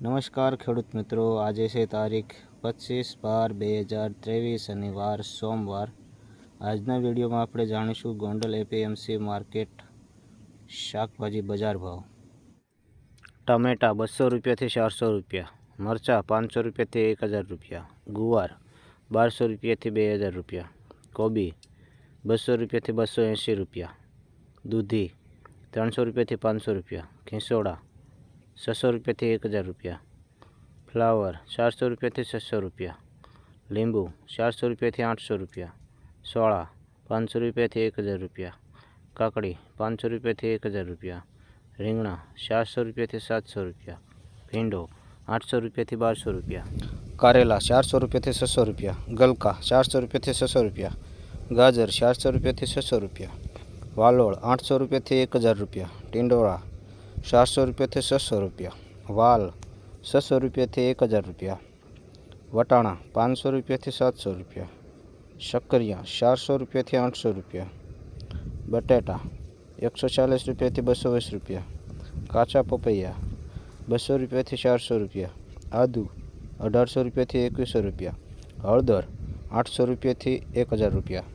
નમસ્કાર ખેડૂત મિત્રો આજે છે તારીખ પચીસ બાર બે હજાર ત્રેવીસ અને વાર સોમવાર આજના વિડીયોમાં આપણે જાણીશું ગોંડલ એપીએમસી માર્કેટ શાકભાજી બજાર ભાવ ટામેટા બસો રૂપિયાથી ચારસો રૂપિયા મરચાં પાંચસો રૂપિયાથી એક હજાર રૂપિયા ગુવાર બારસો રૂપિયાથી બે હજાર રૂપિયા કોબી બસો રૂપિયાથી બસો એંસી રૂપિયા દૂધી ત્રણસો રૂપિયાથી પાંચસો રૂપિયા ખીસોડા छः सौ रुपये थे एक हज़ार रुपया फ्लावर चार सौ रुपये थे छः सौ रुपया लींबू चार सौ रुपये थे आठ सौ रुपया सोड़ा पाँच सौ रुपये थे एक हज़ार रुपया काकड़ी पाँच सौ रुपये थे एक हज़ार रुपया रिंगणा चार सौ रुपये थे सात सौ रुपया भिंडो आठ सौ रुपये थे बारह सौ रुपया करेला चार सौ रुपये थे छः सौ रुपया गलका चार सौ रुपये थे छः सौ रुपया गाजर चार सौ रुपये थे छः सौ रुपया वालोड़ आठ सौ रुपये थे एक हज़ार रुपया टिंडोरा ચારસો રૂપિયાથી છસો રૂપિયા વાલ છસો રૂપિયાથી એક હજાર રૂપિયા વટાણા પાંચસો રૂપિયાથી સાતસો રૂપિયા શક્કરિયા ચારસો રૂપિયાથી આઠસો રૂપિયા બટેટા એકસો ચાલીસ રૂપિયાથી બસો વીસ રૂપિયા કાચા પપૈયા બસો રૂપિયાથી ચારસો રૂપિયા આદુ અઢારસો રૂપિયાથી એકવીસો રૂપિયા હળદર આઠસો રૂપિયાથી એક હજાર રૂપિયા